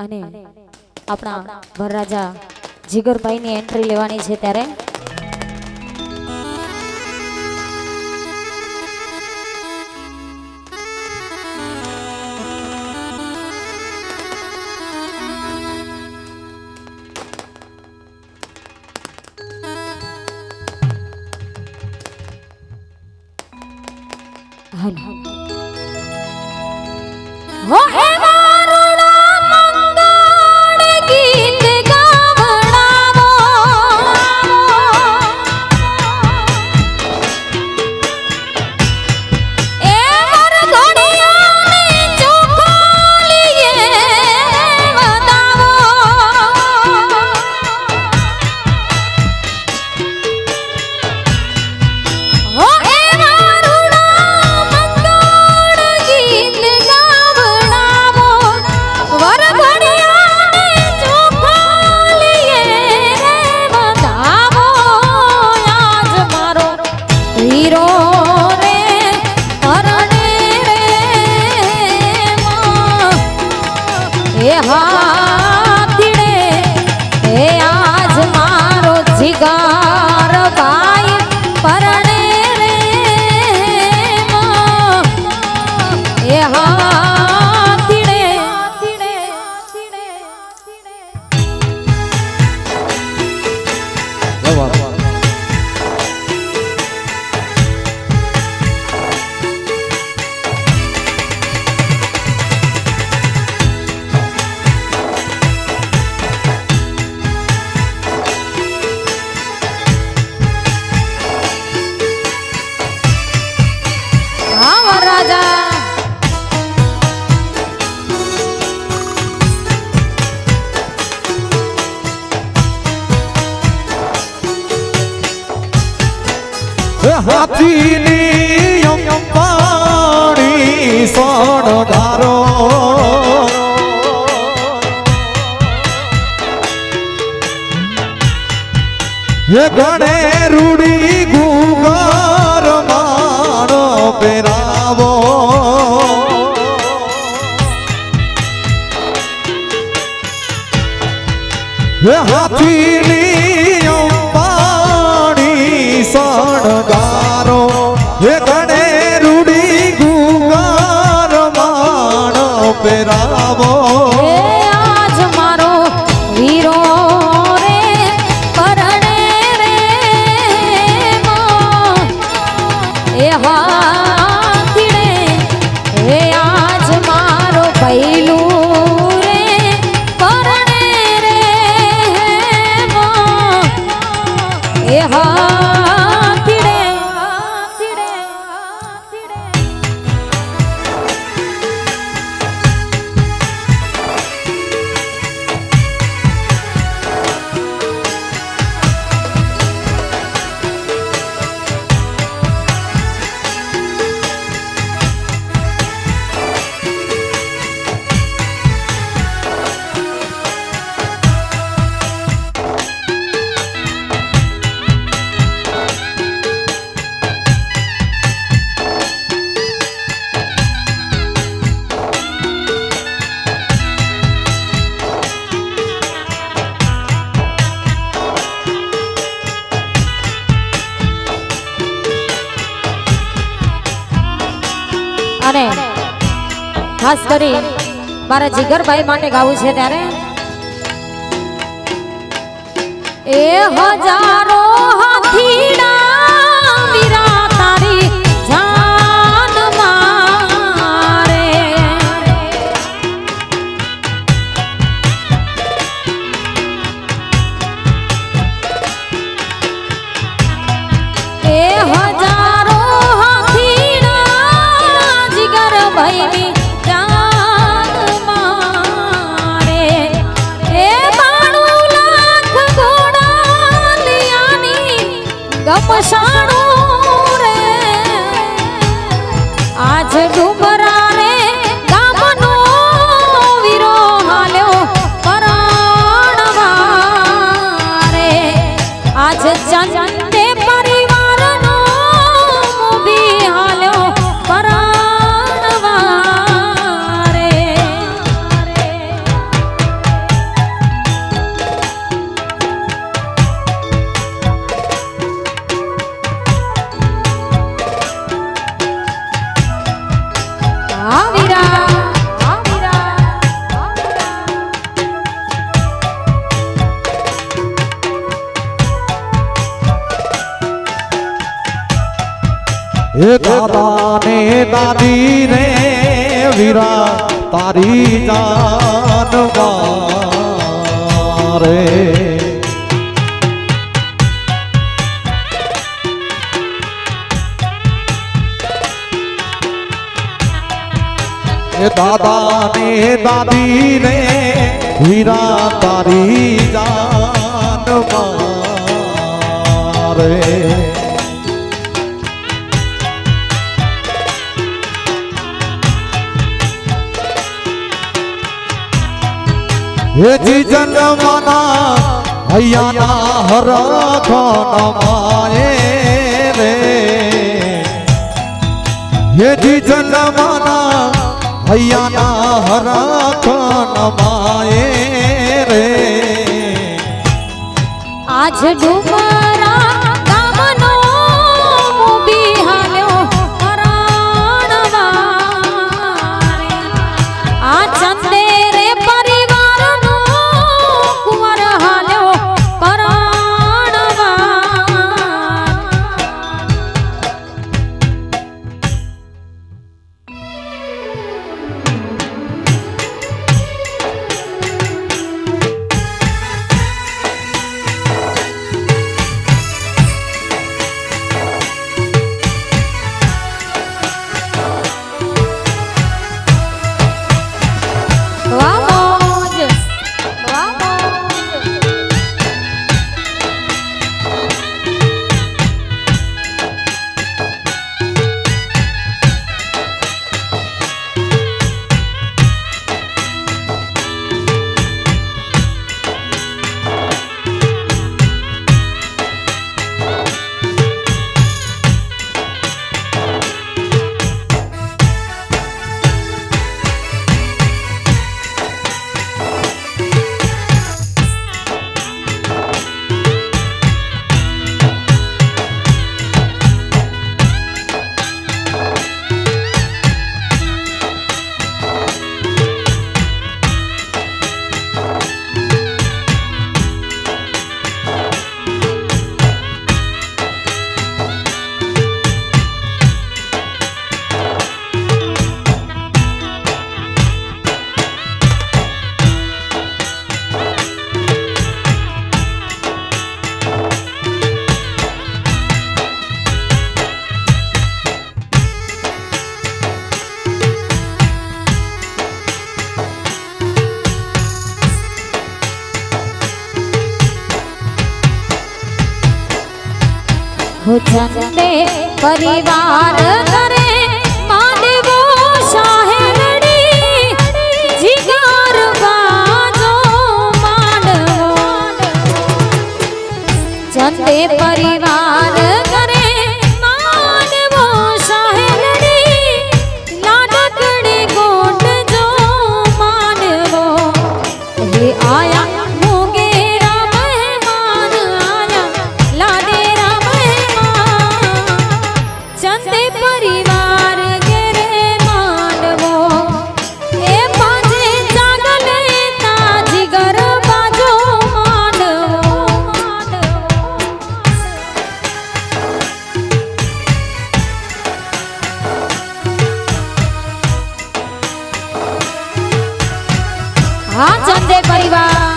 અને આપણા વરરાજા જીગરભાઈની એન્ટ્રી લેવાની છે ત્યારે yeah. જીની અંબાણી સણધારો એ ગણે રૂડી ગુગર માણો પેરાવો errar. અને ખાસ કરી મારા જીગરભાઈ માટે ગાવું છે ત્યારે. એ હજારો પસાણું રે. આજ ડુબરા રે ગામનો વીરો હાલ્યો પરાણવા રે. આજ એ દાદા ને દાદી રે વીરા તારી જાન રે દાદા ને દાદી તારી જાન હેજી જન્મના હૈયાના હરખન માએ રે. હેજી જન્મના હૈયાના હરખન માએ રે. આજ ડુમરા ચંદે પરિવાર કરે માંડવો શાહેરડી જીગાર બાજો માંડવો. ચંદે હા ચંદે પરિવાર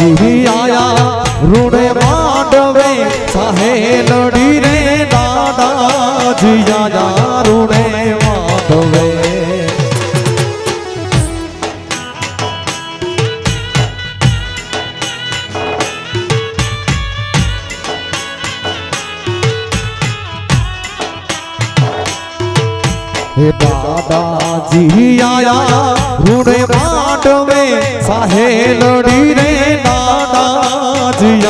દાદાજી આયા રૂડે માંડવે, સાહે લડી રે દાદા આયા રૂડે માંડવે. હે દાદાજી આયા રૂડે માંડવે, સાહે લડી રે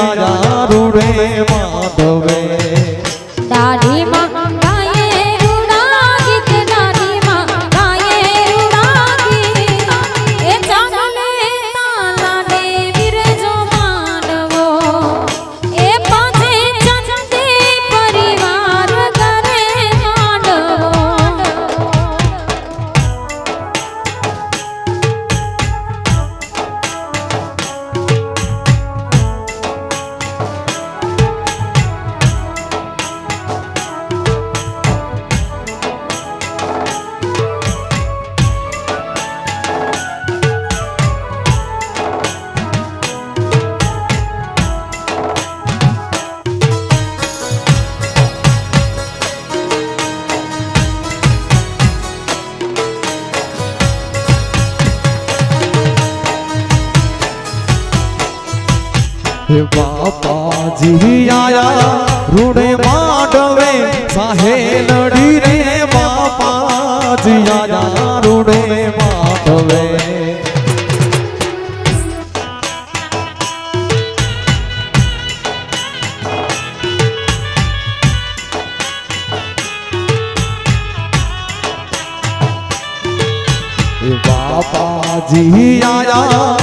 દાદાજી આયા રૂડે માંડવે હે બાપાજી આયા રૂડે માંડવે સાહેલડી રે બાપાજી આયા રૂડે માંડવે. બાપાજી આયા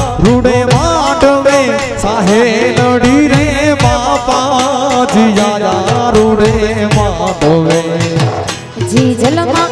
ਹੋਵੇ ਜੀ ਜਲਵਾ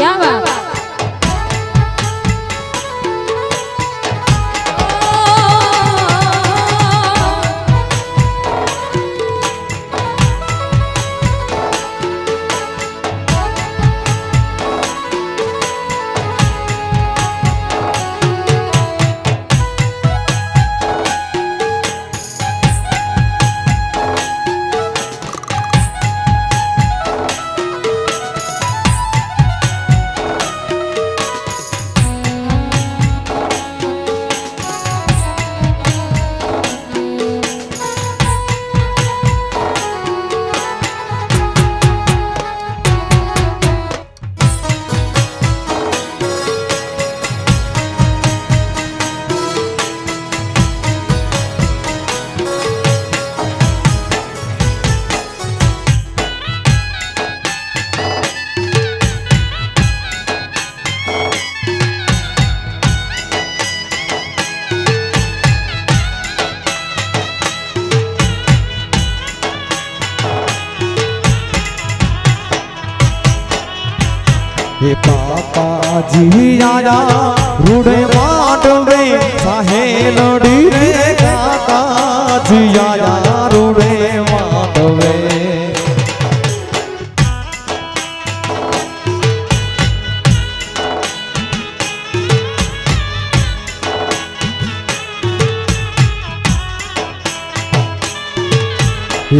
क्या बात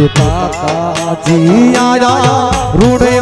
পাতা জিয়ারা রুড়ে